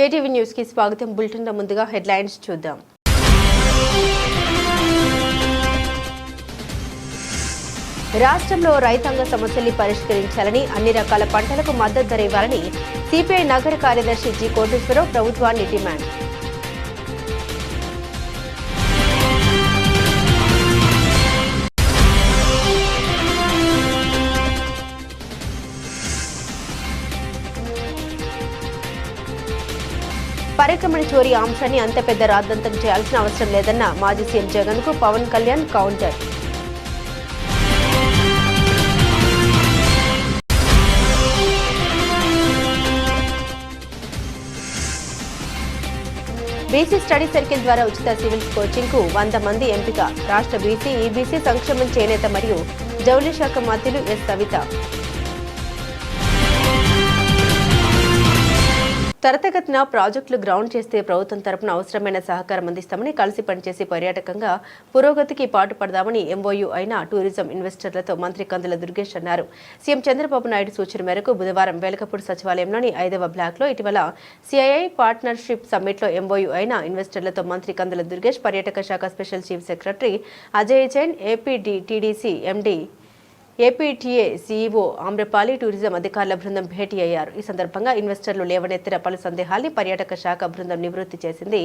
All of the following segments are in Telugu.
కేటీవీ న్యూస్కి స్వాగతం. బులెటిన్లో ముందుగా హెడ్లైన్స్ చూద్దాం. రాష్ట్రంలో రైతాంగ సమస్యల్ని పరిష్కరించాలని అన్ని రకాల పంటలకు మద్దతు ధర ఇవ్వాలని సిపిఐ నగర కార్యదర్శి జి కోటేశ్వరరావు ప్రభుత్వాన్ని డిమాండ్. కార్యక్రమాన్ని చోరీ అంశాన్ని అంత పెద్ద రాద్దంతం చేయాల్సిన అవసరం లేదన్న మాజీ సీఎం జగన్కు Pawan Kalyan counter. BC study circle ద్వారా ఉచిత సివిల్స్ కోచింగ్కు వంద మంది ఎంపిక. రాష్ట్ర బీసీ ఈబీసీ సంక్షేమం చేనేత మరియు జౌళి శాఖ మంత్రులు ఎస్. సవిత. త్వరతగతిన ప్రాజెక్టులు గ్రౌండ్ చేస్తే ప్రభుత్వం తరపున అవసరమైన సహకారం అందిస్తామని కలిసి పనిచేసి పర్యాటకంగా పురోగతికి పాటుపడదామని ఎంఓయూ అయిన టూరిజం ఇన్వెస్టర్లతో మంత్రి కందుల దుర్గేష్ అన్నారు. సీఎం చంద్రబాబు నాయుడు సూచన మేరకు బుధవారం వెలకపూడి సచివాలయంలోని ఐదవ బ్లాక్లో ఇటీవల సిఐఐ పార్ట్నర్షిప్ సమ్మిట్లో ఎంఓయూ అయిన ఇన్వెస్టర్లతో మంత్రి కందుల దుర్గేష్ పర్యాటక శాఖ special chief secretary Ajay Jain APD TDC MD APTA CEO Amrapali tourism అధికారుల బృందం భేటీ అయ్యారు. ఈ సందర్భంగా ఇన్వెస్టర్లు లేవనెత్తిన పలు సందేహాల్ని పర్యాటక శాఖ బృందం నివృత్తి చేసింది.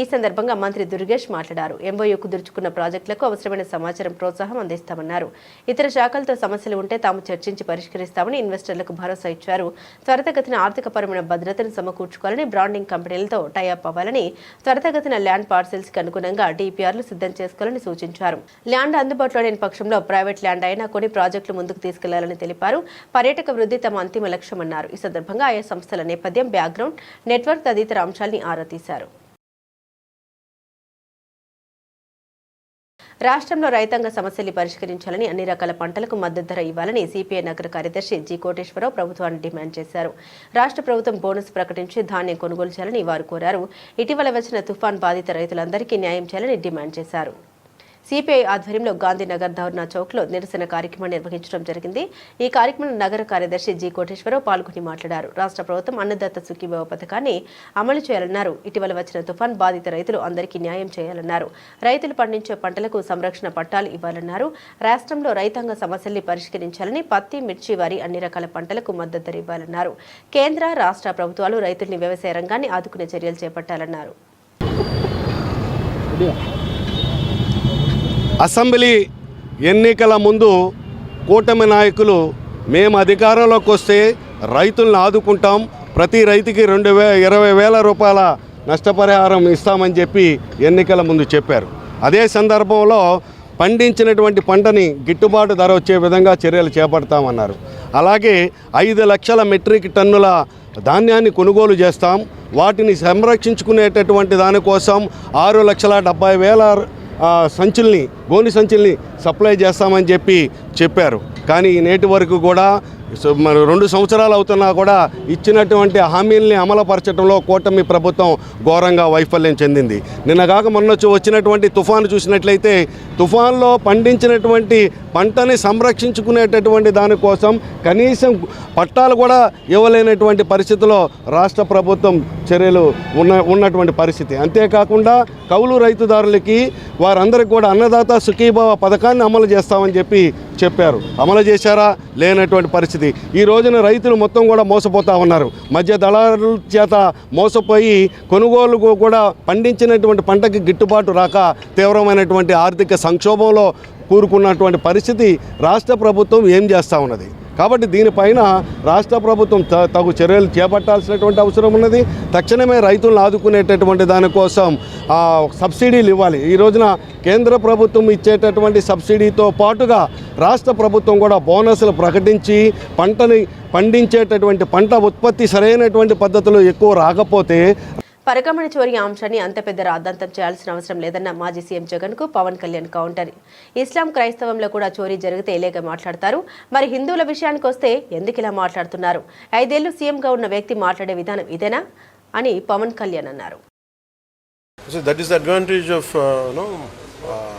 ఈ సందర్భంగా మంత్రి దుర్గేష్ మాట్లాడారు. ఎంఓయూకు కుదుర్చుకున్న ప్రాజెక్టులకు అవసరమైన సమాచారం ప్రోత్సాహం అందిస్తామన్నారు. ఇతర శాఖలతో సమస్యలు ఉంటే తాము చర్చించి పరిష్కరిస్తామని ఇన్వెస్టర్లకు భరోసా ఇచ్చారు. త్వరితగతిన ఆర్థికపరమైన భద్రతను సమకూర్చుకోవాలని బ్రాండింగ్ కంపెనీలతో టైఅప్ అవ్వాలని త్వరితగతిన ల్యాండ్ పార్సిల్స్కి అనుగుణంగా డిపిఆర్లు సిద్ధం చేసుకోవాలని సూచించారు. ల్యాండ్ అందుబాటులో లేని పక్షంలో ప్రైవేట్ ల్యాండ్ అయినా కొన్ని ప్రాజెక్టులు ముందుకు తీసుకెళ్ళాలని తెలిపారు. పర్యాటక వృద్ధి తమ అంతిమ లక్ష్యమన్నారు. ఈ సందర్భంగా ఆయా సంస్థల నేపథ్యం బ్యాక్గ్రౌండ్ నెట్వర్క్ తదితర అంశాల్ని ఆరా తీశారు. రాష్ట్రంలో రైతాంగ సమస్యల్ని పరిష్కరించాలని అన్ని రకాల పంటలకు మద్దతు ధర ఇవ్వాలని సిపిఐ నగర కార్యదర్శి జి కోటేశ్వరరావు ప్రభుత్వాన్ని డిమాండ్ చేశారు. రాష్ట్ర ప్రభుత్వం బోనస్ ప్రకటించి ధాన్యం కొనుగోలు చేయాలని వారు కోరారు. ఇటీవల వచ్చిన తుఫాన్ బాధిత రైతులందరికీ న్యాయం చేయాలని డిమాండ్ చేశారు. సిపిఐ ఆధ్వర్యంలో గాంధీనగర్ ధర్నా చౌక్లో నిరసన కార్యక్రమం నిర్వహించడం జరిగింది. ఈ కార్యక్రమంలో నగర కార్యదర్శి జి కోటేశ్వరరావు పాల్గొని మాట్లాడారు. రాష్ట్ర ప్రభుత్వం అన్నదాత సుఖీభావ పథకాన్ని అమలు చేయాలన్నారు. ఇటీవల వచ్చిన తుఫాన్ బాధిత రైతులు అందరికీ న్యాయం చేయాలన్నారు. రైతులు పండించే పంటలకు సంరక్షణ పట్టాలు ఇవ్వాలన్నారు. రాష్ట్రంలో రైతాంగ సమస్యల్ని పరిష్కరించాలని పత్తి మిర్చి వారి అన్ని రకాల పంటలకు మద్దతు ఇవ్వాలన్నారు. కేంద్ర రాష్ట్ర ప్రభుత్వాలు రైతుల్ని వ్యవసాయ రంగాన్ని ఆదుకునే చర్యలు చేపట్టాలన్నారు. అసెంబ్లీ ఎన్నికల ముందు కూటమి నాయకులు మేము అధికారంలోకి వస్తే రైతులను ఆదుకుంటాం. ప్రతి రైతుకి రెండు వే ఇరవై వేల రూపాయల నష్టపరిహారం ఇస్తామని చెప్పి ఎన్నికల ముందు చెప్పారు. అదే సందర్భంలో పండించినటువంటి పంటని గిట్టుబాటు ధర వచ్చే విధంగా చర్యలు చేపడతామన్నారు. అలాగే ఐదు లక్షల మెట్రిక్ టన్నుల ధాన్యాన్ని కొనుగోలు చేస్తాం. వాటిని సంరక్షించుకునేటటువంటి దానికోసం ఆరు లక్షల డెబ్బై వేల సంచుల్ని గోని సంచుల్ని సప్లై చేస్తామని చెప్పి చెప్పారు. కానీ నేటి వరకు కూడా సో మరి రెండు సంవత్సరాలు అవుతున్నా కూడా ఇచ్చినటువంటి హామీల్ని అమలుపరచడంలో కూటమి ప్రభుత్వం ఘోరంగా వైఫల్యం చెందింది. నిన్న కాక మొన్న వచ్చి వచ్చినటువంటి తుఫాను చూసినట్లయితే తుఫాన్లో పండించినటువంటి పంటని సంరక్షించుకునేటటువంటి దానికోసం కనీసం పట్టాలు కూడా ఇవ్వలేనటువంటి పరిస్థితిలో రాష్ట్ర ప్రభుత్వం చర్యలు ఉన్న ఉన్నటువంటి పరిస్థితి. అంతేకాకుండా కౌలు రైతుదారులకి వారందరికీ కూడా అన్నదాత సుఖీభావ పథకాన్ని అమలు చేస్తామని చెప్పి చెప్పారు. అమలు చేశారా? లేనటువంటి పరిస్థితి. ఈ రోజున రైతులు మొత్తం కూడా మోసపోతా ఉన్నారు. మధ్య దళారుల చేత మోసపోయి కొనుగోలు కూడా పండించినటువంటి పంటకి గిట్టుబాటు రాక తీవ్రమైనటువంటి ఆర్థిక సంక్షోభంలో కూరుకున్నటువంటి పరిస్థితి రాష్ట్ర ప్రభుత్వం ఏం చేస్తూ ఉన్నది? కాబట్టి దీనిపైన రాష్ట్ర ప్రభుత్వం త- తగు చర్యలు చేపట్టాల్సినటువంటి అవసరం ఉన్నది. తక్షణమే రైతులను ఆదుకునేటటువంటి దానికోసం సబ్సిడీలు ఇవ్వాలి. ఈ రోజున కేంద్ర ప్రభుత్వం ఇచ్చేటటువంటి సబ్సిడీతో పాటుగా రాష్ట్ర ప్రభుత్వం కూడా బోనస్లు ప్రకటించి పంటని పండించేటటువంటి పంట ఉత్పత్తి సరైనటువంటి పద్ధతిలో ఎక్కువ రాకపోతే పరకమణ చోరీ అంశాన్ని అంత పెద్ద రాద్ధాంతం చేయాల్సిన అవసరం లేదన్న మాజీ సీఎం జగన్కు పవన్ కళ్యాణ్ కౌంటర్. ఇస్లాం క్రైస్తవంలో కూడా చోరీ జరిగితే లేక మాట్లాడతారు. మరి హిందువుల విషయానికి వస్తే ఎందుకు ఇలా మాట్లాడుతున్నారు? ఐదేళ్ళు సీఎంగా ఉన్న వ్యక్తి మాట్లాడే విధానం ఇదేనా అని పవన్ కళ్యాణ్ అన్నారు. So that is the advantage of, uh, you know, uh,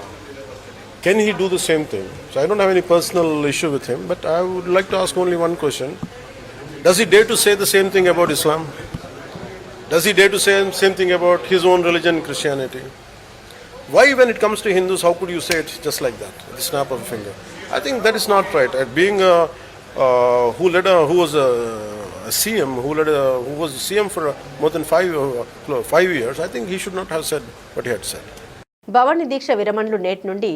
can he do the same thing? So I don't have any personal issue with him, but I would like to ask only one question. Does he dare to say the same thing about Islam? Does he dare to say the same thing about his own religion, Christianity? Why, when it comes to Hindus, how could you say it just like that, the snap of a finger? I think that is not right. at being a, uh, who led a, who was a, a CM, who led a, who was CM for more than five uh, five years, I think he should not have said what he had said. Bhavani దీక్ష విరమణలు నేటి నుండి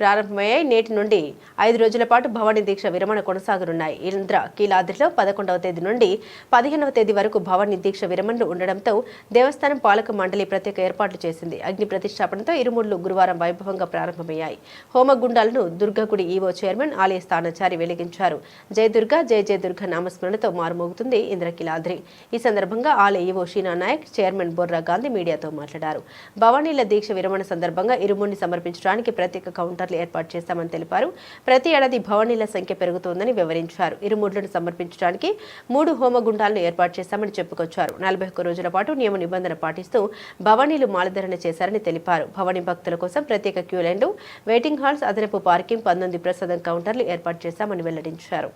ప్రారంభమయ్యాయి. నేటి నుండి ఐదు రోజుల పాటు భవానీ దీక్ష విరమణ కొనసాగనున్నాయి. ఇంద్ర కీలాద్రిలో పదకొండవ తేదీ నుండి పదిహేనవ తేదీ వరకు భవానీ దీక్ష విరమణలు ఉండడంతో దేవస్థానం పాలక మండలి ప్రత్యేక ఏర్పాట్లు చేసింది. అగ్ని ప్రతిష్టాపనతో ఇరుముళ్ళు గురువారం వైభవంగా ప్రారంభమయ్యాయి. హోమగుండాలను దుర్గగుడి ఈవో చైర్మన్ ఆలయ స్థానాచారి వెలిగించారు. జయ దుర్గా జయ జయ దుర్గ నామస్మరణతో మారుమోగుతుంది ఇంద్రకీలాద్రి ఈ సందర్భంగా ఆలయ ఈవో షీనా నాయక్ చైర్మన్ బొర్రా గాంధీ మీడియాతో మాట్లాడారు. భవానీల దీక్ష విరమణ సందర్భంగా ఇరుముడిని సమర్పించడానికి ప్రత్యేక కౌంటర్ కౌంటర్లు ఏర్పాటు చేస్తామని తెలిపారు. ప్రతి ఏడాది భవానీల సంఖ్య పెరుగుతోందని వివరించారు. ఇరుముడ్లను సమర్పించడానికి మూడు హోమగుండాలను ఏర్పాటు చేశామని చెప్పుకొచ్చారు. నలభై ఒక్క రోజుల పాటు నియమ నిబంధన పాటిస్తూ భవానీలు మాలధరణ చేశారని తెలిపారు. భవానీ భక్తుల కోసం ప్రత్యేక క్యూ లైన్లు వెయిటింగ్ హాల్స్ అదనపు పార్కింగ్ పంతొమ్మిది ప్రసాదం కౌంటర్లు ఏర్పాటు చేశామని వెల్లడించారు.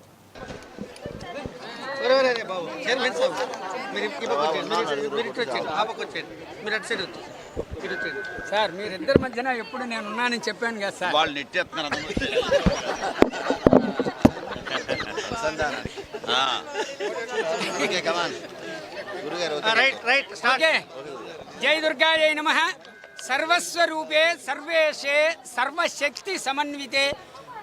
మీరు వచ్చేయండి మీరు మీరు సార్ మీరిద్దరి మధ్యన ఎప్పుడు నేను ఉన్నానని చెప్పాను కదా సార్. వాళ్ళు నెట్టేస్తున్నారు okay come on right right start okay. జై దుర్గాయై నమ. సర్వస్వరూపే సర్వేశే సర్వశక్తి సమన్వితే.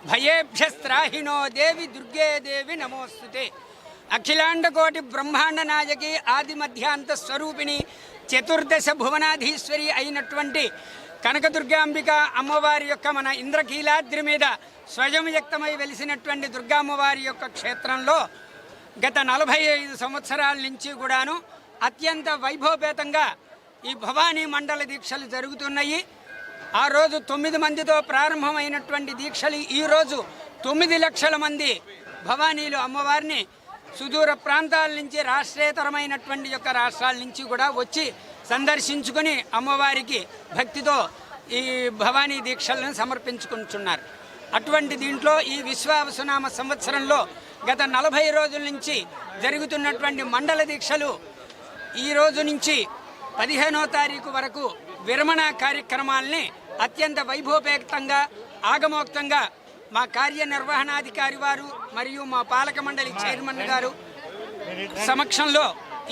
భయేభ్యస్త్రాహినో దేవి దుర్గే దేవి నమోస్తుతే. అఖిలాండకోటి బ్రహ్మాండ నాయకి ఆది మధ్యాంత స్వరూపిణి చతుర్దశ భువనాధీశ్వరి అయినటువంటి కనకదుర్గాంబిక అమ్మవారి యొక్క మన ఇంద్రకీలాద్రి మీద స్వయం వ్యక్తమై వెలిసినటువంటి దుర్గామ్మవారి యొక్క క్షేత్రంలో గత నలభై ఐదు సంవత్సరాల నుంచి కూడాను అత్యంత వైభవపేతంగా ఈ భవానీ మండల దీక్షలు జరుగుతున్నాయి. ఆ రోజు తొమ్మిది మందితో ప్రారంభమైనటువంటి దీక్షలు ఈరోజు తొమ్మిది లక్షల మంది భవానీలు అమ్మవారిని సుదూర ప్రాంతాల నుంచి రాష్ట్రేతరమైనటువంటి యొక్క రాష్ట్రాల నుంచి కూడా వచ్చి సందర్శించుకుని అమ్మవారికి భక్తితో ఈ భవానీ దీక్షలను సమర్పించుకుంటున్నారు. అటువంటి దీంట్లో ఈ విశ్వావసునామ సంవత్సరంలో గత నలభై రోజుల నుంచి జరుగుతున్నటువంటి మండల దీక్షలు ఈ రోజు నుంచి పదిహేనో తారీఖు వరకు విరమణ కార్యక్రమాల్ని అత్యంత వైభోపేక్తంగా ఆగమోక్తంగా మా కార్యనిర్వహణాధికారి వారు మరియు మా పాలక మండలి చైర్మన్ గారు సమక్షంలో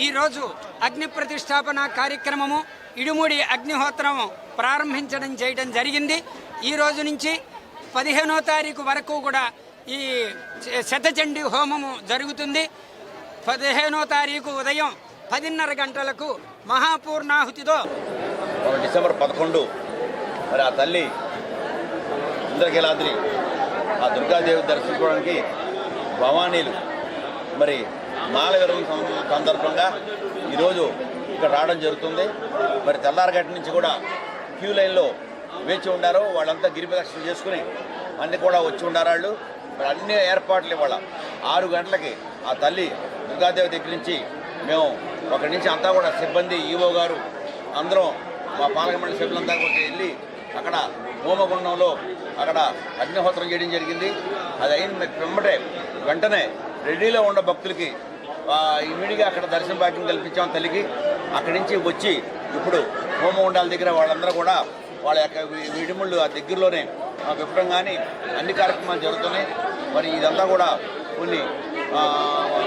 ఈరోజు అగ్ని ప్రతిష్టాపన కార్యక్రమము ఇడుముడి అగ్నిహోత్రం ప్రారంభించడం చేయడం జరిగింది. ఈ రోజు నుంచి పదిహేనో తారీఖు వరకు కూడా ఈ శతచండీ హోమము జరుగుతుంది. పదిహేనో తారీఖు ఉదయం పదిన్నర గంటలకు మహాపూర్ణాహుతితో డిసెంబర్ పదకొండు. మరి ఆ తల్లి ఇంద్రకీలాద్రి ఆ దుర్గాదేవి దర్శించుకోవడానికి భవానీలు. మరి మాల విరమణ సందర్భంగా ఈరోజు ఇక్కడ రావడం జరుగుతుంది. మరి తెల్లారగట్ట నుంచి కూడా క్యూ లైన్లో వేచి ఉండారు. వాళ్ళంతా గిరి ప్రదక్షిణ చేసుకుని అన్ని కూడా వచ్చి ఉండారు వాళ్ళు. మరి అన్ని ఏర్పాట్లు ఇవాళ ఆరు గంటలకి ఆ తల్లి దుర్గాదేవి దగ్గర నుంచి మేము ఒకటి నుంచి అంతా కూడా సిబ్బంది ఈవో గారు అందరం మా పాలక మండలి సభ్యులంతా కూడా వెళ్ళి అక్కడ హోమగుండంలో అక్కడ అగ్నిహోత్రం చేయడం జరిగింది. అది అయిన వెంబటే వెంటనే రెడీలో ఉన్న భక్తులకి ఇమీడియట్గా అక్కడ దర్శన భాగ్యం కల్పించాం తల్లికి. అక్కడి నుంచి వచ్చి ఇప్పుడు హోమగుండాల దగ్గర వాళ్ళందరూ కూడా వాళ్ళ యొక్క విడిముళ్ళు ఆ దగ్గరలోనే ఆ, విప్పడం కానీ అన్ని కార్యక్రమాలు జరుగుతున్నాయి. మరి ఇదంతా కూడా కొన్ని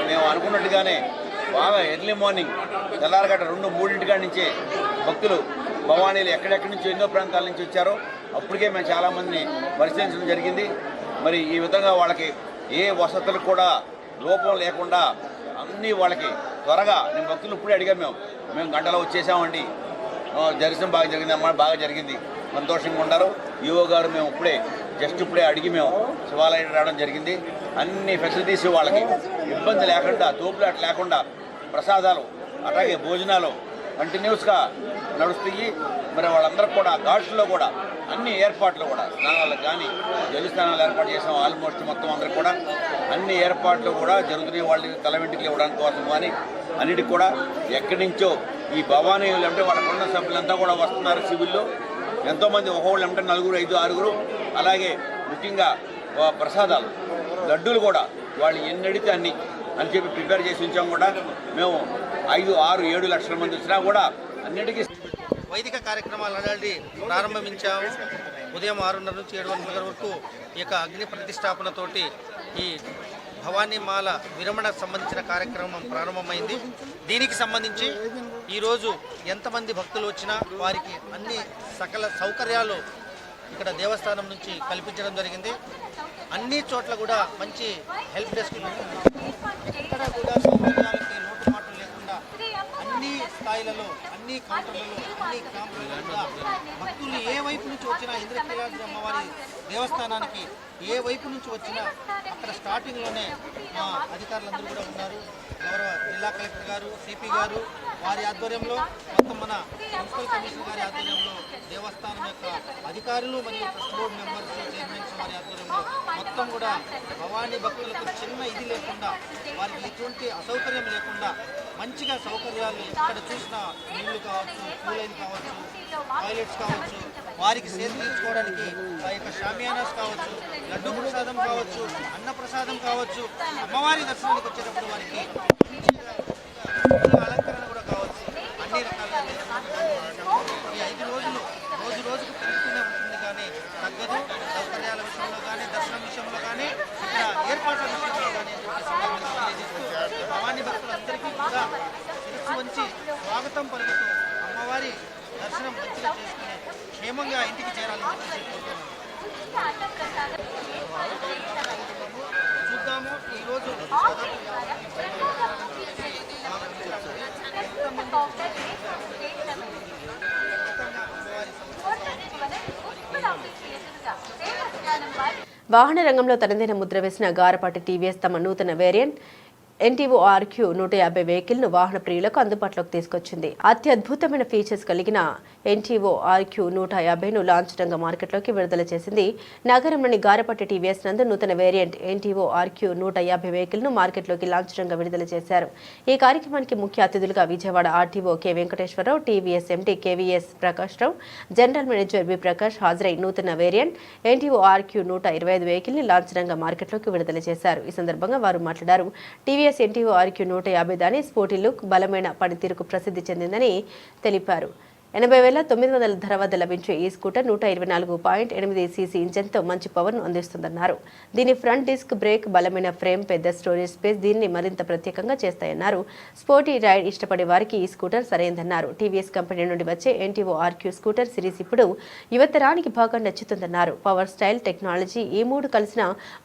మేము అనుకున్నట్టుగానే బాగా ఎర్లీ మార్నింగ్ తెల్లారగట్ట రెండు మూడింటి కాడి భక్తులు భవానీలు ఎక్కడెక్కడి నుంచి ఎన్నో ప్రాంతాల నుంచి వచ్చారో అప్పటికే మేము చాలామందిని పరిశీలించడం జరిగింది. మరి ఈ విధంగా వాళ్ళకి ఏ వసతులు కూడా లోపం లేకుండా అన్నీ వాళ్ళకి త్వరగా నేను భక్తులు ఇప్పుడే అడిగాం మేము మేము గంటలో వచ్చేసామండి. దర్శనం బాగా జరిగింది అమ్మా బాగా జరిగింది. సంతోషంగా ఉన్నారు. ఈవో గారు మేము ఇప్పుడే జస్ట్ ఇప్పుడే అడిగి మేము శివాలయం రావడం జరిగింది. అన్ని ఫెసిలిటీస్ వాళ్ళకి ఇబ్బంది లేకుండా తోపులాట లేకుండా ప్రసాదాలు అలాగే భోజనాలు కంటిన్యూస్గా నడుస్తాయి. మరి వాళ్ళందరూ కూడా ఘాట్స్లో కూడా అన్ని ఏర్పాట్లు కూడా స్నానాలకు కానీ జలు స్నానాలు ఏర్పాటు చేసాం. ఆల్మోస్ట్ మొత్తం అందరికి కూడా అన్ని ఏర్పాట్లు కూడా జరుగుతున్నాయి. వాళ్ళకి తల వెంట్రుకలు ఇవ్వడానికి కోసం కానీ అన్నిటికి కూడా ఎక్కడి నుంచో ఈ భవానీయులు అంటే వాళ్ళకున్న సభ్యులంతా కూడా వస్తున్నారు సివిల్లో. ఎంతోమంది ఒకళ్ళు అంటే నలుగురు ఐదు ఆరుగురు. అలాగే ముఖ్యంగా ప్రసాదాలు లడ్డూలు కూడా వాళ్ళు ఎన్నడితే అన్ని అని చెప్పి ప్రిపేర్ చేసి ఉంచాం కూడా. మేము ఐదు ఆరు ఏడు లక్షల మంది వచ్చినా కూడా అన్నిటికీ వైదిక కార్యక్రమాలు అనేది ప్రారంభించాము ఉదయం ఆరున్నర నుంచి ఏడు వందల వరకు ఈ యొక్క అగ్ని ప్రతిష్టాపనతోటి ఈ భవానీ మాల విరమణకు సంబంధించిన కార్యక్రమం ప్రారంభమైంది. దీనికి సంబంధించి ఈరోజు ఎంతమంది భక్తులు వచ్చినా వారికి అన్ని సకల సౌకర్యాలు ఇక్కడ దేవస్థానం నుంచి కల్పించడం జరిగింది. అన్ని చోట్ల కూడా మంచి హెల్ప్ డెస్క్ ఇక్కడ కూడా సౌకర్యాలు స్థాయిలలో అన్ని కౌంటర్లలో అన్ని క్యాంపులలో కూడా భక్తులు ఏ వైపు నుంచి వచ్చినా ఇంద్రకీలాద్రి అమ్మవారి దేవస్థానానికి ఏ వైపు నుంచి వచ్చినా అక్కడ స్టార్టింగ్లోనే మా అధికారులందరూ కూడా ఉన్నారు. గౌరవ జిల్లా కలెక్టర్ గారు సిపి గారు వారి ఆధ్వర్యంలో మొత్తం మన మున్సిపల్ కమిషనర్ గారి ఆధ్వర్యంలో దేవస్థానం యొక్క అధికారులు మరియు ట్రస్ట్ బోర్డు మెంబర్స్ చైర్మన్స్ వారి ఆధ్వర్యంలో మొత్తం కూడా భవానీ భక్తులకు చిన్న ఇది లేకుండా వారికి ఎటువంటి అసౌకర్యం లేకుండా మంచిగా సౌకర్యాలు ఇక్కడ చూసిన నీళ్ళు కావచ్చు కూలైన్ కావచ్చు టాయిలెట్స్ కావచ్చు వారికి సేద తీర్చుకోవడానికి ఆ యొక్క షామియానాస్ కావచ్చు లడ్డు ప్రసాదం కావచ్చు అన్న ప్రసాదం కావచ్చు అమ్మవారి దర్శనానికి వచ్చేటప్పుడు వారికి అలంకరణ కూడా కావచ్చు అన్ని రకాల ఈ ఐదు రోజులు రోజు రోజుకు పెరుగుతూనే ఉంటుంది కానీ తగ్గదు సౌకర్యాల విషయంలో కానీ దర్శనం విషయంలో కానీ ఇక్కడ ఏర్పాట్ల విషయంలో కానీ అని చెప్పి సందర్భంగా తెలియజేస్తూ భవానీ భక్తులందరికీ కూడా శిరస్సు వంచి స్వాగతం పలుకుతూ అమ్మవారి దర్శనం మంచిగా చేసుకుని క్షేమంగా ఇంటికి చేరాలని చూద్దాము. ఈరోజు వాహన రంగంలో తనదైన ముద్ర వేసిన గారపాటి టీవీఎస్ తమ నూతన వేరియంట్ ఎన్టీఓ ఆర్క్యూ నూట యాభై వెహికల్ను వాహన ప్రియులకు అందుబాటులోకి తీసుకొచ్చింది. అత్యద్భుతమైన ఫీచర్స్ కలిగిన ఎన్టీఓ ఆర్క్యూ నూట యాభైను లాంఛనంగా మార్కెట్లోకి విడుదల చేసింది. నగరంలోని గారపట్టి టీవీఎస్ నందు నూతన వేరియంట్ ఎన్టీఓ ఆర్క్యూ నూట యాభై వెహికల్ను మార్కెట్లోకి లాంఛనంగా విడుదల చేశారు. ఈ కార్యక్రమానికి ముఖ్య అతిథులుగా Vijayawada RTO K Venkateswara Rao TVS MT KVS Prakash Rao general manager B Prakash హాజరై నూతన వేరియంట్ ఎన్టీఓ ఆర్క్యూ నూట ఇరవై ఐదు వెహికల్ని లాంచ్ లాంఛనంగా మార్కెట్లోకి విడుదల చేశారు. ఈ సందర్భంగా వారు మాట్లాడారు. టీవీ టీవీఎస్ ఎన్టీఓ ఆర్క్యూ నూట యాభై దాని స్పోర్టీ లుక్ బలమైన పనితీరుకు ప్రసిద్ధి చెందిందని తెలిపారు. ఎనభై వేల తొమ్మిది వందల ధర వద్ద లభించే ఈ స్కూటర్ నూట ఇరవై నాలుగు పాయింట్ ఎనిమిది సీసీ ఇంజన్తో మంచి పవర్ను అందిస్తుందన్నారు. దీని ఫ్రంట్ డిస్క్ బ్రేక్ బలమైన ఫ్రేమ్ పెద్ద స్టోరేజ్ స్పేస్ దీన్ని మరింత ప్రత్యేకంగా చేస్తాయన్నారు. స్పోర్టీ రైడ్ ఇష్టపడే వారికి ఈ స్కూటర్ సరైందన్నారు. టీవీఎస్ కంపెనీ నుండి వచ్చే ఎన్టీఓ ఆర్క్యూ స్కూటర్ సిరీస్ ఇప్పుడు యువతరానికి బాగా నచ్చుతుందన్నారు. పవర్ స్టైల్ టెక్నాలజీ ఈ మూడు కలిసిన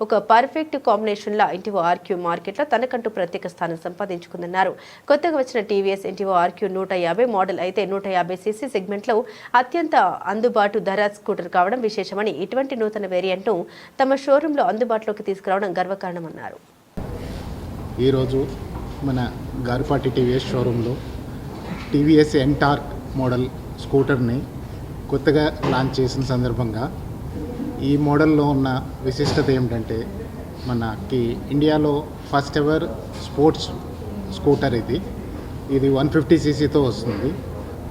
ఒక పర్ఫెక్ట్ కాంబినేషన్ లా ఎన్టీఓ ఆర్క్యూ మార్కెట్లో తనకంటూ ప్రత్యేక స్థానం సంపాదించుకుందన్నారు. కొత్తగా వచ్చిన టీవీఎస్ ఎన్టీఓ ఆర్క్యూ నూట యాభై మోడల్ అయితే నూట యాభై సీసీ సెగ్మెంట్లో అత్యంత అందుబాటు ధర స్కూటర్ కావడం విశేషమని ఇటువంటి నూతన వేరియంట్ను తమ షోరూంలో అందుబాటులోకి తీసుకురావడం గర్వకారణమన్నారు. ఈరోజు మన గారిపాటి టీవీఎస్ షోరూంలో టీవీఎస్ ఎన్టార్క్ మోడల్ స్కూటర్ని కొత్తగా లాంచ్ చేసిన సందర్భంగా ఈ మోడల్లో ఉన్న విశిష్టత ఏమిటంటే మనకి ఇండియాలో ఫస్ట్ ఎవర్ స్పోర్ట్స్ స్కూటర్ ఇది. ఇది వన్ ఫిఫ్టీ సీసీతో వస్తుంది.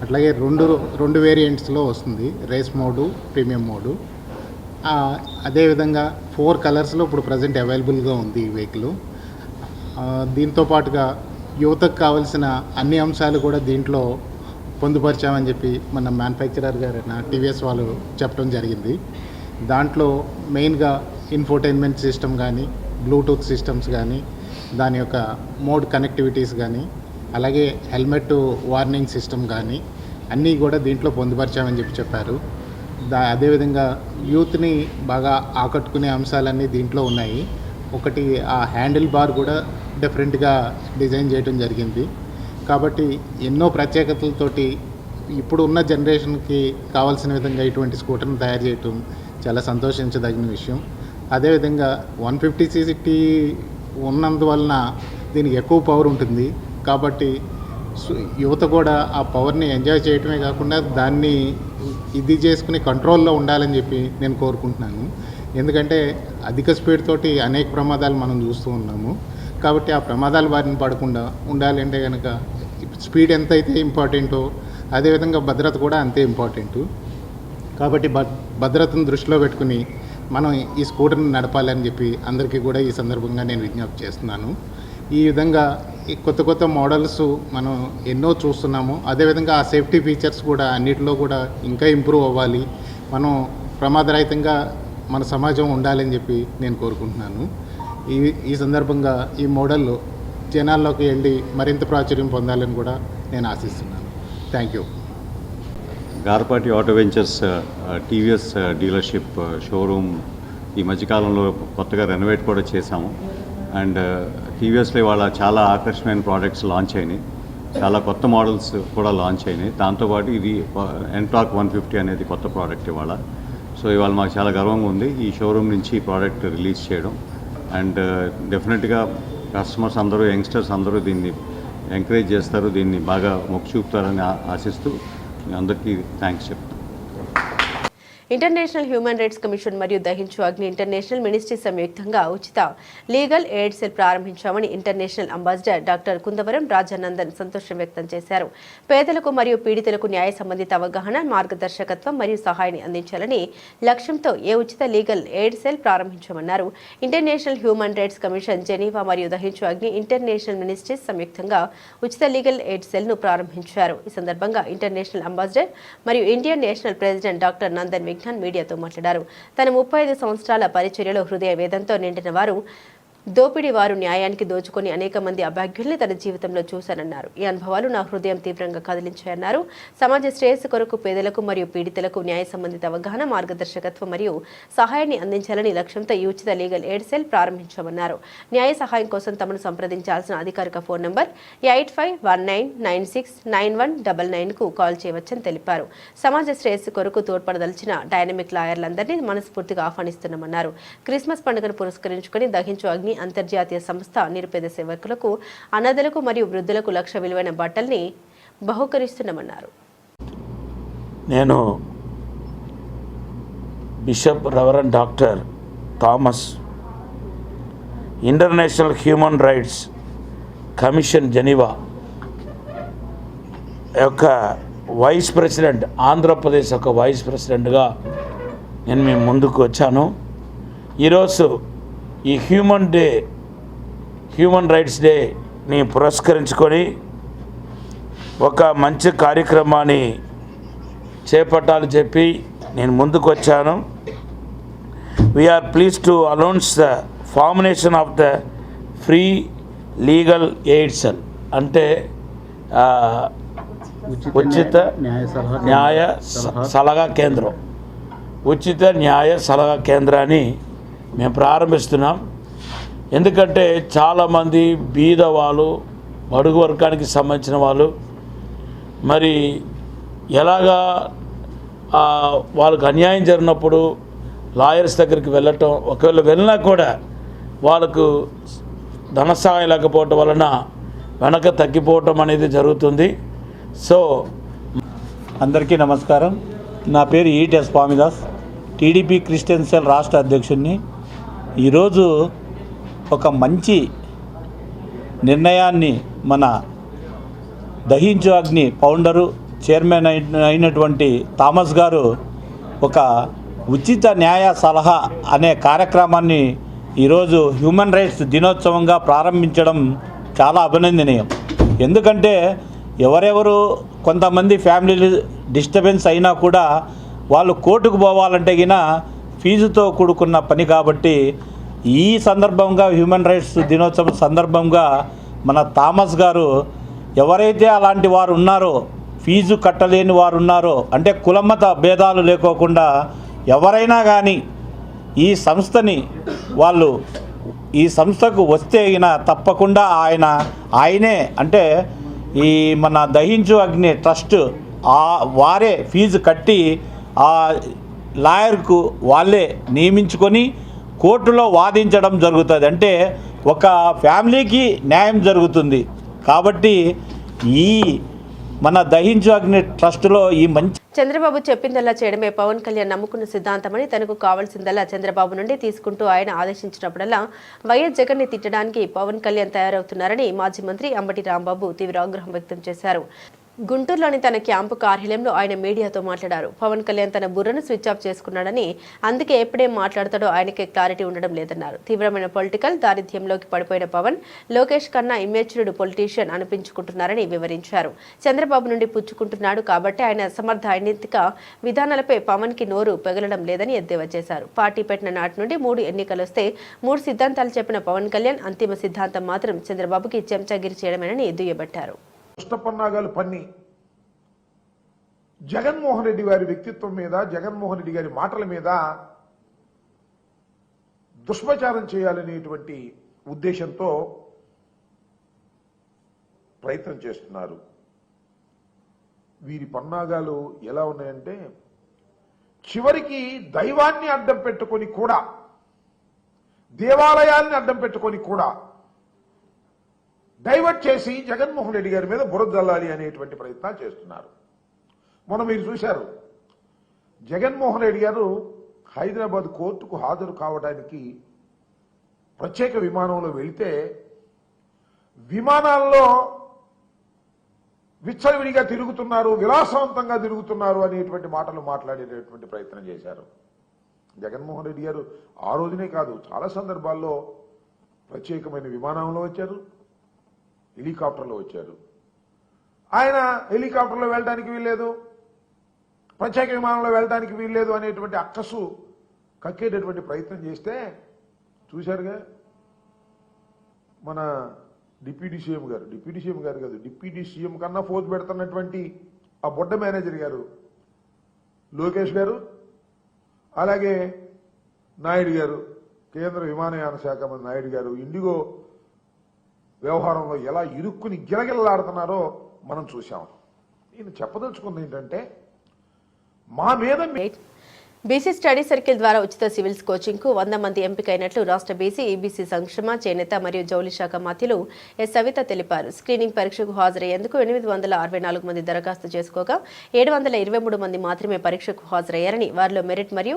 అట్లాగే రెండు రెండు వేరియంట్స్లో వస్తుంది. Race mode premium mode. అదేవిధంగా ఫోర్ కలర్స్లో ఇప్పుడు ప్రజెంట్ అవైలబుల్గా ఉంది ఈ వెహికల్. దీంతో పాటుగా యువతకు కావాల్సిన అన్ని అంశాలు కూడా దీంట్లో పొందుపరిచామని చెప్పి మన మ్యానుఫ్యాక్చరర్ గారు నా టీవీఎస్ వాళ్ళు చెప్పడం జరిగింది. దాంట్లో మెయిన్గా ఇన్ఫోటైన్మెంట్ సిస్టమ్ కానీ బ్లూటూత్ సిస్టమ్స్ కానీ దాని యొక్క మోడ్ కనెక్టివిటీస్ కానీ అలాగే హెల్మెట్ వార్నింగ్ సిస్టమ్ కానీ అన్నీ కూడా దీంట్లో పొందుపరిచామని చెప్పి చెప్పారు. దా అదేవిధంగా యూత్ని బాగా ఆకట్టుకునే అంశాలన్నీ దీంట్లో ఉన్నాయి. ఒకటి ఆ హ్యాండిల్ బార్ కూడా డిఫరెంట్గా డిజైన్ చేయడం జరిగింది. కాబట్టి ఎన్నో ప్రత్యేకతలతోటి ఇప్పుడు ఉన్న జనరేషన్కి కావాల్సిన విధంగా ఇటువంటి స్కూటర్ని తయారు చేయటం చాలా సంతోషించదగిన విషయం. అదేవిధంగా వన్ ఫిఫ్టీ సీసీ ఉన్నందువలన దీనికి ఎక్కువ పవర్ ఉంటుంది. కాబట్టి యువత కూడా ఆ పవర్ని ఎంజాయ్ చేయటమే కాకుండా దాన్ని ఇది చేసుకుని కంట్రోల్లో ఉండాలని చెప్పి నేను కోరుకుంటున్నాను. ఎందుకంటే అధిక స్పీడ్ తోటి అనేక ప్రమాదాలు మనం చూస్తూ ఉన్నాము. కాబట్టి ఆ ప్రమాదాల బారిన పడకుండా ఉండాలి అంటే కనుక స్పీడ్ ఎంత అయితే ఇంపార్టెంటో అదేవిధంగా భద్రత కూడా అంతే ఇంపార్టెంట్ కాబట్టి భద్రతను దృష్టిలో పెట్టుకుని మనం ఈ స్కూటర్ని నడపాలని చెప్పి అందరికీ కూడా ఈ సందర్భంగా నేను విజ్ఞప్తి చేస్తున్నాను. ఈ విధంగా కొత్త కొత్త మోడల్స్ మనం ఎన్నో చూస్తున్నాము. అదేవిధంగా ఆ సేఫ్టీ ఫీచర్స్ కూడా అన్నిటిలో కూడా ఇంకా ఇంప్రూవ్ అవ్వాలి. మనం ప్రమాదరహితంగా మన సమాజం ఉండాలని చెప్పి నేను కోరుకుంటున్నాను. ఈ ఈ సందర్భంగా ఈ మోడల్ జనాల్లోకి వెళ్ళి మరింత ప్రాచుర్యం పొందాలని కూడా నేను ఆశిస్తున్నాను. Thank you Garpati auto ventures TVS dealership showroom ఈ మధ్యకాలంలో కొత్తగా రెనోవేట్ కూడా చేశాము. అండ్ టీవీఎస్లో వాళ్ళ చాలా ఆకర్షణమైన ప్రోడక్ట్స్ లాంచ్ అయినాయి. చాలా కొత్త మోడల్స్ కూడా లాంచ్ అయినాయి. దాంతోపాటు ఇది ఎన్టాక్ వన్ ఫిఫ్టీ అనేది కొత్త ప్రోడక్ట్ ఇవాళ. సో ఇవాళ మాకు చాలా గర్వంగా ఉంది. ఈ షోరూమ్ నుంచి ఈ ప్రోడక్ట్ రిలీజ్ చేయడం. అండ్ డెఫినెట్గా కస్టమర్స్ అందరూ యంగ్స్టర్స్ అందరూ దీన్ని ఎంకరేజ్ చేస్తారు. దీన్ని బాగా మొక్కు చూపుతారని ఆశిస్తూ అందరికీ థ్యాంక్స్ చెప్తాను ఇంటర్నేషనల్ హ్యూమన్ రైట్స్ కమిషన్ మరియు దహించు అగ్ని ఇంటర్నేషనల్ మినిస్ట్రీ సంయుక్తంగా ఉచిత legal aid cell ప్రారంభించామని international ambassador doctor Kundavaram Rajanandan సంతోషం వ్యక్తం చేశారు. పేదలకు మరియు పీడితులకు న్యాయ సంబంధిత అవగాహన మార్గదర్శకత్వం మరియు సహాయాన్ని అందించాలని లక్ష్యంతో ఏ ఉచిత legal aid cell ప్రారంభించామన్నారు. International human rights commission Geneva మరియు దహించు అగ్ని ఇంటర్నేషనల్ మినిస్ట్రీస్ సంయుక్తంగా ఉచిత లీగల్ ఎయిడ్ సెల్ను ప్రారంభించారు. ఈ సందర్భంగా ఇంటర్నేషనల్ అంబాసిడర్ మరియు Indian national president doctor Nandan Vignan మీడియాతో మాట్లాడారు. తన ముప్పై ఐదు సంవత్సరాల పరిచర్యలో హృదయ వేదంతో నిండిన వారు దోపిడీ వారు న్యాయానికి దోచుకొని అనేక మంది అభాగ్యుల్ని తన జీవితంలో చూశానన్నారు. ఈ అనుభవాలు నా హృదయం తీవ్రంగా కదిలించాయన్నారు. సమాజ శ్రేయస్సు కొరకు పేదలకు మరియు పీడితులకు న్యాయ సంబంధిత అవగాహన మార్గదర్శకత్వం మరియు సహాయాన్ని అందించాలని లక్ష్యంతో ఈ ఉచిత లీగల్ ఎయిడ్ సెల్ ప్రారంభించామన్నారు. న్యాయ సహాయం కోసం తమను సంప్రదించాల్సిన అధికారిక phone number eight five one nine nine six nine one double నైన్కు call చేయవచ్చని తెలిపారు. సమాజ శ్రేయస్సు కొరకు తోడ్పడదలిచిన డైనమిక్ లాయర్లందరినీ మనస్ఫూర్తిగా ఆహ్వానిస్తున్నామన్నారు. క్రిస్మస్ పండుగను పురస్కరించుకొని దహించు అగ్ని అంతర్జాతీయ సంస్థ నిరుపేద సేవకులకు అనాథలకు మరియు వృద్ధులకు లక్ష విలువైన బట్టల్ని బహుకరిస్తున్నామన్నారు. నేను bishop reverend doctor Thomas international human rights commission Geneva యొక్క వైస్ ప్రెసిడెంట్ ఆంధ్రప్రదేశ్ యొక్క వైస్ ప్రెసిడెంట్గా నేను మీ ముందుకు వచ్చాను. ఈరోజు ఈ హ్యూమన్ డే హ్యూమన్ రైట్స్ డేని పురస్కరించుకొని ఒక మంచి కార్యక్రమాన్ని చేపట్టాలని చెప్పి నేను ముందుకు వచ్చాను we're please to announce the formation of the free legal aid cell అంటే ఉచిత న్యాయ సలహా కేంద్రం. ఉచిత న్యాయ సలహా కేంద్రాన్ని మేము ప్రారంభిస్తున్నాం. ఎందుకంటే చాలామంది బీద వాళ్ళు బడుగు వర్గానికి సంబంధించిన వాళ్ళు మరి ఎలాగా వాళ్ళకు అన్యాయం జరిగినప్పుడు లాయర్స్ దగ్గరికి వెళ్ళటం ఒకవేళ వెళ్ళినా కూడా వాళ్ళకు ధన సహాయం లేకపోవటం వలన వెనక తగ్గిపోవటం అనేది జరుగుతుంది. సో అందరికీ నమస్కారం. నా పేరు Etes Swamidas. TDP Christian cell రాష్ట్ర అధ్యక్షుడిని ఈరోజు ఒక మంచి నిర్ణయాన్ని మన దహించు అగ్ని ఫౌండరు చైర్మన్ అయినటువంటి థామస్ గారు ఒక ఉచిత న్యాయ సలహా అనే కార్యక్రమాన్ని ఈరోజు హ్యూమన్ రైట్స్ దినోత్సవంగా ప్రారంభించడం చాలా అభినందనీయం. ఎందుకంటే ఎవరెవరు కొంతమంది ఫ్యామిలీ డిస్టర్బెన్స్ అయినా కూడా వాళ్ళు కోర్టుకు పోవాలంటే గిన ఫీజుతో కూడుకున్న పని కాబట్టి ఈ సందర్భంగా హ్యూమన్ రైట్స్ దినోత్సవం సందర్భంగా మన థామస్ గారు ఎవరైతే అలాంటి వారు ఉన్నారో ఫీజు కట్టలేని వారు ఉన్నారో అంటే కులమత భేదాలు లేకోకుండా ఎవరైనా కానీ ఈ సంస్థని వాళ్ళు ఈ సంస్థకు వస్తే అయిన తప్పకుండా ఆయన ఆయనే అంటే ఈ మన దహించు అగ్ని ట్రస్ట్ ఆ వారే ఫీజు కట్టి ఆ లాయర్కు వాళ్ళే నియమించుకొని కోర్టులో వాదించడం జరుగుతుంది. అంటే ఒక ఫ్యామిలీకి న్యాయం జరుగుతుంది. కాబట్టి ఈ మన దహించు అగ్ని ట్రస్టులో ఈ మంచి చంద్రబాబు చెప్పిందల్లా చేయడమే పవన్ కళ్యాణ్ నమ్ముకున్న సిద్ధాంతమని తనకు కావాల్సిందల్లా చంద్రబాబు నుండి తీసుకుంటూ ఆయన ఆదేశించినప్పుడల్లా వైఎస్ జగన్ని తిట్టడానికి పవన్ కళ్యాణ్ తయారవుతున్నారని మాజీ మంత్రి అంబటి రాంబాబు తీవ్ర ఆగ్రహం వ్యక్తం చేశారు. గుంటూరులోని తన క్యాంపు కార్యాలయంలో ఆయన మీడియాతో మాట్లాడారు. పవన్ కళ్యాణ్ తన బుర్రను స్విచ్ ఆఫ్ చేసుకున్నాడని అందుకే ఎప్పుడేం మాట్లాడతాడో ఆయనకే క్లారిటీ ఉండడం లేదన్నారు. తీవ్రమైన పొలిటికల్ దారిద్ర్యంలోకి పడిపోయిన పవన్ లోకేష్ కన్నా ఇమేచ్యుడు పొలిటీషియన్ అనిపించుకుంటున్నారని వివరించారు. చంద్రబాబు నుండి పుచ్చుకుంటున్నాడు కాబట్టి ఆయన సమర్థ ఐనైతిక విధానాలపై పవన్కి నోరు పెగలడం లేదని ఎద్దేవా చేశారు. పార్టీ పెట్టిన నాటి నుండి మూడు ఎన్నికలు వస్తే మూడు సిద్ధాంతాలు చెప్పిన పవన్ కళ్యాణ్ అంతిమ సిద్ధాంతం మాత్రం చంద్రబాబుకి చెంచాగిరి చేయడమేనని దుయ్యబట్టారు. దుష్టపన్నాగాలు పన్ని. జగన్మోహన్ రెడ్డి గారి వ్యక్తిత్వం మీద జగన్మోహన్ రెడ్డి గారి మాటల మీద దుష్ప్రచారం చేయాలనేటువంటి ఉద్దేశంతో ప్రయత్నం చేస్తున్నారు. వీరి పన్నాగాలు ఎలా ఉన్నాయంటే చివరికి దైవాన్ని అడ్డం పెట్టుకొని కూడా దేవాలయాల్ని అడ్డం పెట్టుకొని కూడా డైవర్ట్ చేసి జగన్మోహన్ రెడ్డి గారి మీద బురద జల్లాలి అనేటువంటి ప్రయత్నాలు చేస్తున్నారు. మొన్న మీరు చూశారు. జగన్మోహన్ రెడ్డి గారు హైదరాబాద్ కోర్టుకు హాజరు కావడానికి ప్రత్యేక విమానంలో వెళితే విమానాల్లో విచ్చలవిడిగా తిరుగుతున్నారు విలాసవంతంగా తిరుగుతున్నారు అనేటువంటి మాటలు మాట్లాడేటటువంటి ప్రయత్నం చేశారు. జగన్మోహన్ రెడ్డి గారు ఆ రోజునే కాదు చాలా సందర్భాల్లో ప్రత్యేకమైన విమానంలో వచ్చారు. హెలికాప్టర్లో వచ్చారు. ఆయన హెలికాప్టర్లో వెళ్ళడానికి వీల్లేదు. ప్రత్యేక విమానంలో వెళ్ళడానికి వీల్లేదు అనేటువంటి అక్కసు కక్కేటటువంటి ప్రయత్నం చేస్తే చూశారుగా మన డిప్యూటీ సీఎం గారు డిప్యూటీ సీఎం గారు కాదు డిప్యూటీ సీఎం కన్నా ఫోజ్ పెడుతున్నటువంటి ఆ బొడ్డ మేనేజర్ గారు లోకేష్ గారు అలాగే నాయుడు గారు కేంద్ర విమానయాన శాఖ మంత్రి నాయుడు గారు ఇండిగో వ్యవహారంలో ఎలా ఇరుక్కుని గిలగిలలాడుతున్నారో మనం చూసాం నేను చెప్పదలుచుకుంది ఏంటంటే మా మీద బీసీ స్టడీ సర్కిల్ ద్వారా ఉచిత సివిల్స్ కోచింగ్కు వంద మంది ఎంపికైనట్లు రాష్ట్ర బీసీ ఈబీసీ సంక్షేమ చేనేత మరియు జౌలి శాఖ మంత్రులు ఎస్. సవిత తెలిపారు. స్క్రీనింగ్ పరీక్షకు హాజరయ్యేందుకు ఎనిమిది వందల అరవై నాలుగు మంది దరఖాస్తు చేసుకోగా ఏడు వందల ఇరవై మూడు మంది మాత్రమే పరీక్షకు హాజరయ్యారని వారిలో మెరిట్ మరియు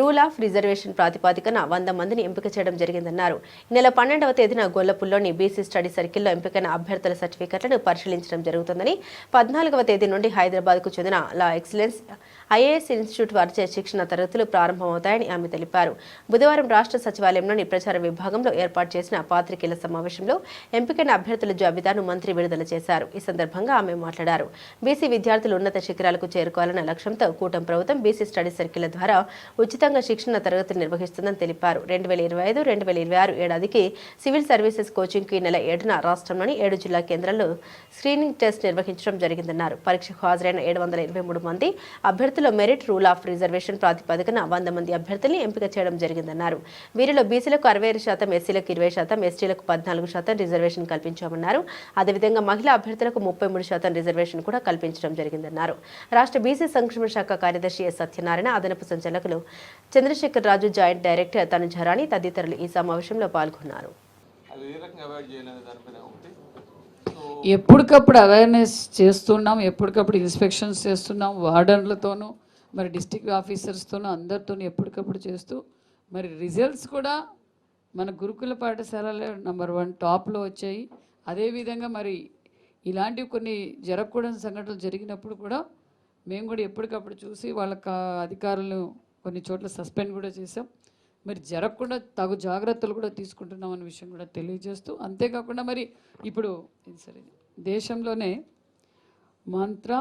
రూల్ ఆఫ్ రిజర్వేషన్ ప్రాతిపాదికన వంద మందిని ఎంపిక చేయడం జరిగిందన్నారు. నెల పన్నెండవ తేదీన గొల్లపుల్లోని బీసీ స్టడీ సర్కిల్లో ఎంపికైన అభ్యర్థుల సర్టిఫికెట్లను పరిశీలించడం జరుగుతుందని పద్నాలుగవ తేదీ నుండి హైదరాబాద్కు చెందిన లా ఎక్సలెన్స్ ఐఏఎస్ ఇన్స్టిట్యూట్ వారిచే శిక్షణ తరగతులు ప్రారంభమవుతాయని ఆమె తెలిపారు. బుధవారం రాష్ట్ర సచివాలయంలోని ప్రచార విభాగంలో ఏర్పాటు చేసిన పాత్రికేయుల సమావేశంలో ఎంపికైన అభ్యర్థుల జాబితాను మంత్రి విడుదల చేశారు. ఈ సందర్భంగా ఆమె మాట్లాడారు. బీసీ విద్యార్థులు ఉన్నత శిఖరాలకు చేరుకోవాలన్న లక్ష్యంతో కూటమి ప్రభుత్వం బీసీ స్టడీ సర్కిల్ ద్వారా ఉచితంగా శిక్షణ తరగతులు నిర్వహిస్తుందని తెలిపారు. రెండు వేల ఇరవై ఐదు రెండు వేల ఇరవై ఆరు ఏడాదికి సివిల్ సర్వీసెస్ కోచింగ్ ఈ నెల ఏడున రాష్ట్రంలోని ఏడు జిల్లా కేంద్రాల్లో స్క్రీనింగ్ టెస్ట్ నిర్వహించడం జరిగిందన్నారు. పరీక్షకు హాజరైన ఏడు వందల ఇరవై మూడు మంది అభ్యర్థుల మెరిట్ రూల్ ఆఫ్ రిజర్వేషన్ ప్రాతిపదికన వంద మంది అభ్యర్థుల్ని ఎంపిక చేయడం జరిగిందన్నారు. వీరిలో బీసీలకు అరవై ఐదు శాతం ఎస్సీలకు ఇరవై శాతం ఎస్టీలకు పద్నాలుగు శాతం రిజర్వేషన్ కల్పించామన్నారు. అదేవిధంగా మహిళా అభ్యర్థులకు ముప్పై మూడు శాతం రిజర్వేషన్ కూడా కల్పించడం జరిగిందన్నారు. రాష్ట్ర బీసీ సంక్షేమ శాఖ కార్యదర్శి ఎస్ సత్యనారాయణ అదనపు సంచాలకులు చంద్రశేఖర్ రాజు జాయింట్ డైరెక్టర్ తను జరాని తదితరులు ఈ సమావేశంలో పాల్గొన్నారు. ఎప్పటికప్పుడు అవేర్నెస్ చేస్తున్నాం ఎప్పటికప్పుడు ఇన్స్పెక్షన్స్ చేస్తున్నాం వార్డన్లతోనూ మరి డిస్టిక్ ఆఫీసర్స్తోనూ అందరితోనూ ఎప్పటికప్పుడు చేస్తూ మరి రిజల్ట్స్ కూడా మన గురుకుల పాఠశాలలో నెంబర్ వన్ టాప్లో వచ్చాయి. అదేవిధంగా మరి ఇలాంటివి కొన్ని జరగకూడని సంఘటనలు జరిగినప్పుడు కూడా మేము కూడా ఎప్పటికప్పుడు చూసి వాళ్ళకి అధికారులను కొన్ని చోట్ల సస్పెండ్ కూడా చేసాం మరి జరగకుండా తగు జాగ్రత్తలు కూడా తీసుకుంటున్నాం అనే విషయం కూడా తెలియజేస్తూ అంతేకాకుండా మరి ఇప్పుడు సరే దేశంలోనే మంత్ర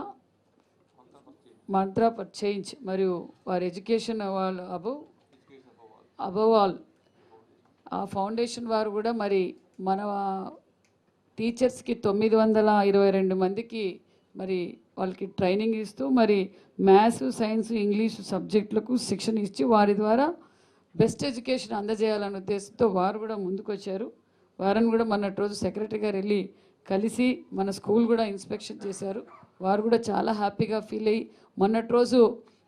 మంత్ర చేంజ్ మరియు వారి ఎడ్యుకేషన్ వాళ్ళు అబౌవ్ అబౌవ్ ఆల్ ఆ ఫౌండేషన్ వారు కూడా మరి మన టీచర్స్కి తొమ్మిది వందల ఇరవై రెండు మందికి మరి వాళ్ళకి ట్రైనింగ్ ఇస్తూ మరి మ్యాథ్స్ సైన్స్ ఇంగ్లీష్ సబ్జెక్టులకు శిక్షణ ఇచ్చి వారి ద్వారా బెస్ట్ ఎడ్యుకేషన్ అందజేయాలనే ఉద్దేశంతో వారు కూడా ముందుకొచ్చారు. వారిని కూడా మొన్నటి రోజు సెక్రటరీ గారు వెళ్ళి కలిసి మన స్కూల్ కూడా ఇన్స్పెక్షన్ చేశారు. వారు కూడా చాలా హ్యాపీగా ఫీల్ అయ్యి మొన్నటి రోజు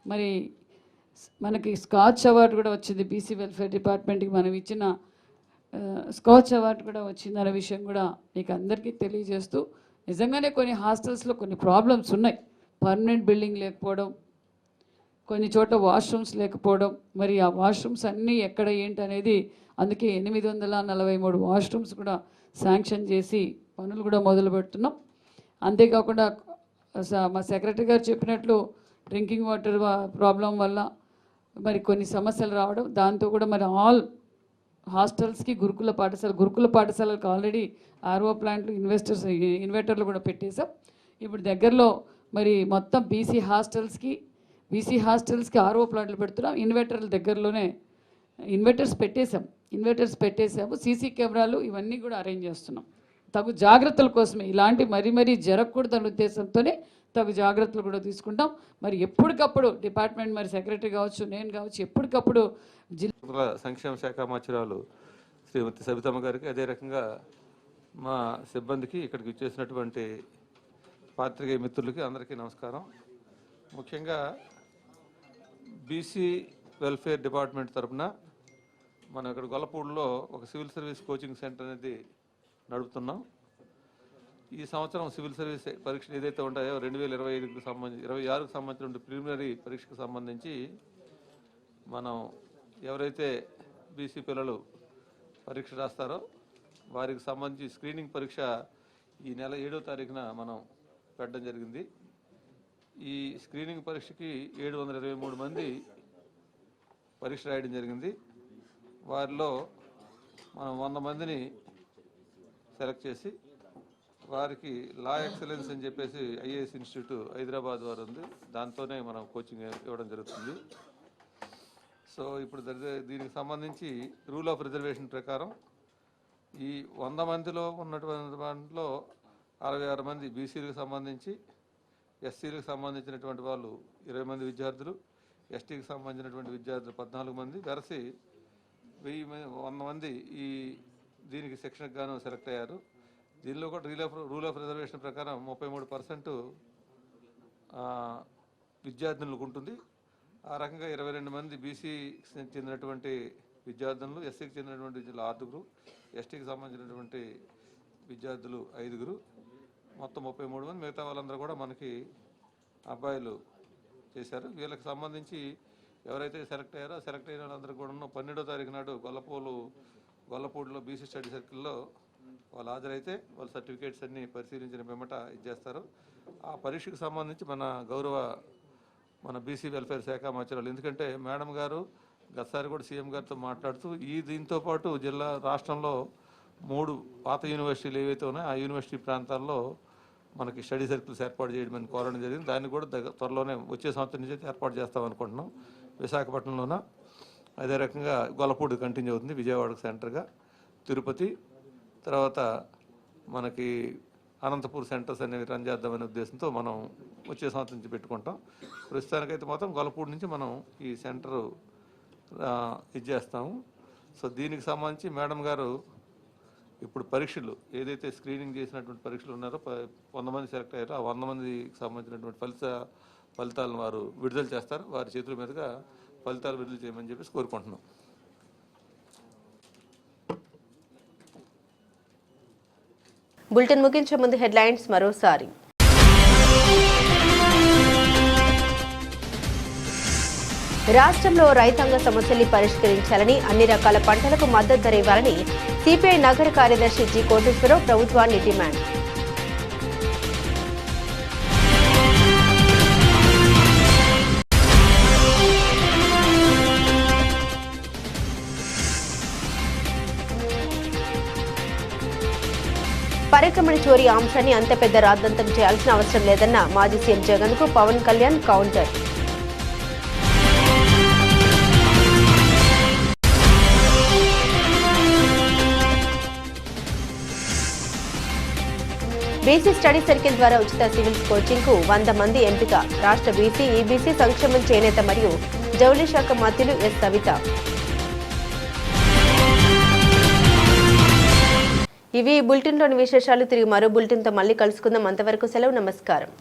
మరి మనకి స్కాచ్ అవార్డు కూడా వచ్చింది బీసీ వెల్ఫేర్ డిపార్ట్మెంట్కి మనం ఇచ్చిన స్కాచ్ అవార్డు కూడా వచ్చిందనే విషయం కూడా మీకు అందరికీ తెలియజేస్తూ నిజంగానే కొన్ని హాస్టల్స్లో కొన్ని ప్రాబ్లమ్స్ ఉన్నాయి. పర్మనెంట్ బిల్డింగ్ లేకపోవడం కొన్ని చోట్ల వాష్రూమ్స్ లేకపోవడం మరి ఆ వాష్రూమ్స్ అన్నీ ఎక్కడ ఏంటి అనేది అందుకే ఎనిమిది వందల నలభై మూడు వాష్రూమ్స్ కూడా శాంక్షన్ చేసి పనులు కూడా మొదలు పెడుతున్నాం. అంతేకాకుండా మా సెక్రటరీ గారు చెప్పినట్లు డ్రింకింగ్ వాటర్ ప్రాబ్లం వల్ల మరి కొన్ని సమస్యలు రావడం దాంతో కూడా మరి ఆల్ హాస్టల్స్కి గురుకుల పాఠశాల గురుకుల పాఠశాలకు ఆల్రెడీ ఆర్ఓ ప్లాంట్లు ఇన్వెస్టర్స్ ఇన్వర్టర్లు కూడా పెట్టేశాం. ఇప్పుడు దగ్గరలో మరి మొత్తం బీసీ హాస్టల్స్కి బీసీ హాస్టల్స్కి ఆర్ఓ ప్లాంట్లు పెడుతున్నాం. ఇన్వర్టర్ల దగ్గరలోనే ఇన్వర్టర్స్ పెట్టేశాం. ఇన్వర్టర్స్ పెట్టేసాము సీసీ కెమెరాలు ఇవన్నీ కూడా అరేంజ్ చేస్తున్నాం. తగు జాగ్రత్తల కోసమే ఇలాంటి మరీ మరీ జరగకూడదన్న ఉద్దేశంతోనే తగు జాగ్రత్తలు కూడా తీసుకుంటాం. మరి ఎప్పటికప్పుడు డిపార్ట్మెంట్ మరి సెక్రటరీ కావచ్చు నేను కావచ్చు ఎప్పటికప్పుడు జిల్లా సంక్షేమ శాఖ మాచురాలు శ్రీమతి సబితమ్మ గారికి అదే రకంగా మా సిబ్బందికి ఇక్కడికి ఇచ్చేసినటువంటి పాత్రికేయ మిత్రులకి అందరికీ నమస్కారం. ముఖ్యంగా బీసీ వెల్ఫేర్ డిపార్ట్మెంట్ తరపున మనం ఇక్కడ గొల్లపూడిలో ఒక సివిల్ సర్వీస్ కోచింగ్ సెంటర్ అనేది నడుపుతున్నాం. ఈ సంవత్సరం సివిల్ సర్వీస్ పరీక్షలు ఏదైతే ఉంటాయో రెండు వేల ఇరవై ఐదుకు సంబంధించి ఇరవై ఆరుకు సంబంధించిన ప్రిలిమినరీ పరీక్షకు సంబంధించి మనం ఎవరైతే బీసీ పిల్లలు పరీక్ష రాస్తారో వారికి సంబంధించి స్క్రీనింగ్ పరీక్ష ఈ నెల ఏడో తారీఖున మనం పెట్టడం జరిగింది. ఈ స్క్రీనింగ్ పరీక్షకి ఏడు వందల ఇరవై మూడు మంది పరీక్ష రాయడం జరిగింది. వారిలో మనం వంద మందిని సెలెక్ట్ చేసి వారికి లా ఎక్సలెన్స్ అని చెప్పేసి ఐఏఎస్ ఇన్స్టిట్యూట్ హైదరాబాద్ వారు ఉంది. దాంతోనే మనం కోచింగ్ ఇవ్వడం జరుగుతుంది. సో ఇప్పుడు దీనికి సంబంధించి రూల్ ఆఫ్ రిజర్వేషన్ ప్రకారం ఈ వంద మందిలో ఉన్నటువంటి దాంట్లో అరవై ఆరు మంది బీసీలకు సంబంధించి ఎస్సీలకు సంబంధించినటువంటి వాళ్ళు ఇరవై మంది విద్యార్థులు ఎస్టీకి సంబంధించినటువంటి విద్యార్థులు పద్నాలుగు మంది కలిసి వెయ్యి వంద మంది ఈ దీనికి శిక్షణకు గాను సెలెక్ట్ అయ్యారు. దీనిలో కూడా rule of rule of reservation ప్రకారం ముప్పై మూడు పర్సెంట్ విద్యార్థులకు ఉంటుంది. ఆ రకంగా ఇరవై రెండు మంది బీసీకి చెందినటువంటి విద్యార్థులు ఎస్సీకి చెందినటువంటి విద్యార్థులు ఆరుగురు ఎస్టీకి సంబంధించినటువంటి విద్యార్థులు ఐదుగురు. మొత్తం ముప్పై మూడు మంది మిగతా వాళ్ళందరూ కూడా మనకి అబ్బాయిలు చేశారు. వీళ్ళకి సంబంధించి ఎవరైతే సెలెక్ట్ అయ్యారో సెలెక్ట్ అయిన వాళ్ళందరూ కూడా పన్నెండో తారీఖు నాడు గొల్లపూలు గొల్లపూడిలో బీసీ స్టడీ సర్కిల్లో వాళ్ళు హాజరైతే వాళ్ళ సర్టిఫికేట్స్ అన్నీ పరిశీలించిన పిమ్మట ఇచ్చేస్తారు. ఆ పరీక్షకు సంబంధించి మన గౌరవ మన బీసీ వెల్ఫేర్ శాఖ మార్చారు ఎందుకంటే మేడం గారు గతసారి కూడా సీఎం గారితో మాట్లాడుతూ ఈ దీంతో పాటు జిల్లా రాష్ట్రంలో మూడు పాత యూనివర్సిటీలు ఏవైతే ఉన్నాయో ఆ యూనివర్సిటీ ప్రాంతాల్లో మనకి స్టడీ సర్కిల్స్ ఏర్పాటు చేయడం కోరడం జరిగింది. దాన్ని కూడా త్వరలోనే వచ్చే సంవత్సరం నుంచి అయితే ఏర్పాటు చేస్తాం అనుకుంటున్నాం. విశాఖపట్నంలోన అదే రకంగా గొల్లపూడి కంటిన్యూ అవుతుంది విజయవాడకు సెంటర్గా. తిరుపతి తర్వాత మనకి అనంతపూర్ సెంటర్స్ అనేవి రన్ చేద్దామనే ఉద్దేశంతో మనం వచ్చే సంవత్సరం నుంచి పెట్టుకుంటాం. ప్రస్తుతానికైతే మాత్రం గొల్లపూడి నుంచి మనం ఈ సెంటరు ఇది చేస్తాము. సో దీనికి సంబంధించి మేడం గారు ఇప్పుడు పరీక్షలు ఏదైతే స్క్రీనింగ్ చేసినటువంటి పరీక్షలు ఉన్నారో వంద మంది సెలెక్ట్ అయ్యారో ఆ వంద మందికి సంబంధించినటువంటి ఫలిత ఫలితాలను వారు విడుదల చేస్తారు. వారి చేతుల మీదుగా ఫలితాలు విడుదల చేయమని చెప్పేసి కోరుకుంటున్నాం. బులెటిన్ ముగించే ముందు హెడ్లైన్స్ మరోసారి. రాష్ట్రంలో రైతాంగ సమస్యల్ని పరిష్కరించాలని అన్ని రకాల పంటలకు మద్దతు ధర ఇవ్వాలని సిపిఐ నగర కార్యదర్శి జి కోటేశ్వరరావు ప్రభుత్వాన్ని డిమాండ్. పరిక్రమణ చోరీ అంశాన్ని అంత పెద్ద రాద్దంతం చేయాల్సిన అవసరం లేదన్న మాజీ సీఎం జగన్కు Pawan Kalyan counter. BC study circle ద్వారా ఉచిత సివిల్స్ కోచింగ్కు వంద మంది ఎంపిక. రాష్ట్ర బీసీ ఈబీసీ సంక్షేమం చేనేత మరియు జౌళి శాఖ మంత్రులు ఎస్ సవిత. ఇవి ఈ బులెటిన్లోని విశేషాలు. తిరిగి మరో బులెటిన్తో మళ్ళీ కలుసుకుందాం. అంతవరకు సెలవు. నమస్కారం.